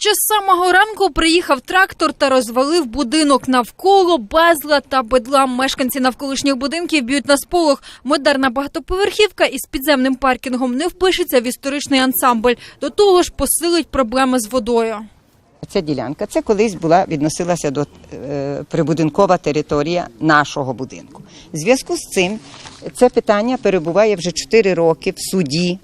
Ще з самого ранку приїхав трактор та розвалив будинок навколо безлад та бедлам. Мешканці навколишніх будинків б'ють на сполох. Модерна багатоповерхівка із підземним паркінгом не впишеться в історичний ансамбль. До того ж, посилить проблеми з водою. Ця ділянка це колись була відносилася до е, прибудинкова територія нашого будинку. В зв'язку з цим це питання перебуває вже 4 роки в суді.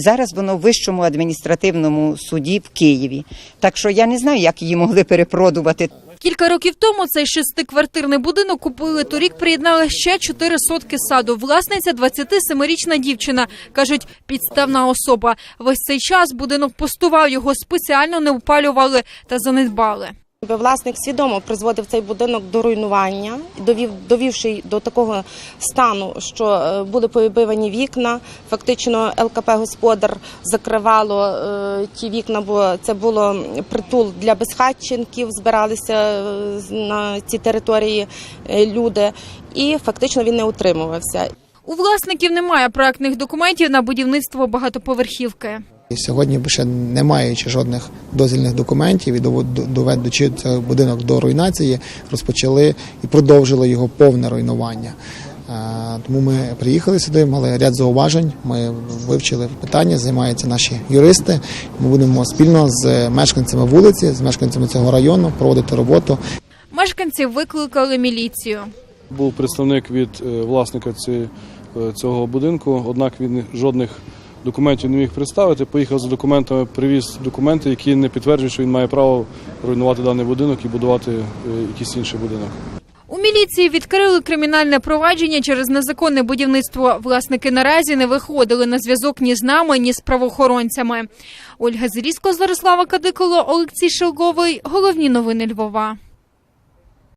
Зараз воно в вищому адміністративному суді в Києві. Так що я не знаю, як її могли перепродувати. Кілька років тому цей шестиквартирний будинок купили. Торік приєднали ще чотири сотки саду. Власниця 27-річна дівчина. Кажуть, підставна особа. Весь цей час будинок пустував, його спеціально не опалювали та занедбали. Власник свідомо призводив цей будинок до руйнування, довів, довівши до такого стану, що е, були повибивані вікна. Фактично, ЛКП господар закривало е, ті вікна, бо це було притул для безхатченків. Збиралися е, на цій території е, люди, і фактично він не утримувався. У власників немає проектних документів на будівництво багатоповерхівки. І сьогодні ще не маючи жодних дозвільних документів і доведучи цей будинок до руйнації, розпочали і продовжили його повне руйнування. Е, Тому ми приїхали сюди, мали ряд зауважень. Ми вивчили питання, займаються наші юристи. Ми будемо спільно з мешканцями вулиці, з мешканцями цього району проводити роботу. Мешканці викликали міліцію. Був представник від е, власника ці- е, цього будинку, однак він жодних документів не міг представити. Поїхав за документами, привіз документи, які не підтверджують, що він має право руйнувати даний будинок і будувати е, якийсь інший будинок. У міліції відкрили кримінальне провадження через незаконне будівництво. Власники наразі не виходили на зв'язок ні з нами, ні з правоохоронцями. Ольга Зрізко, Зларислава Кадиколо, Олексій Шелговий. Головні новини Львова.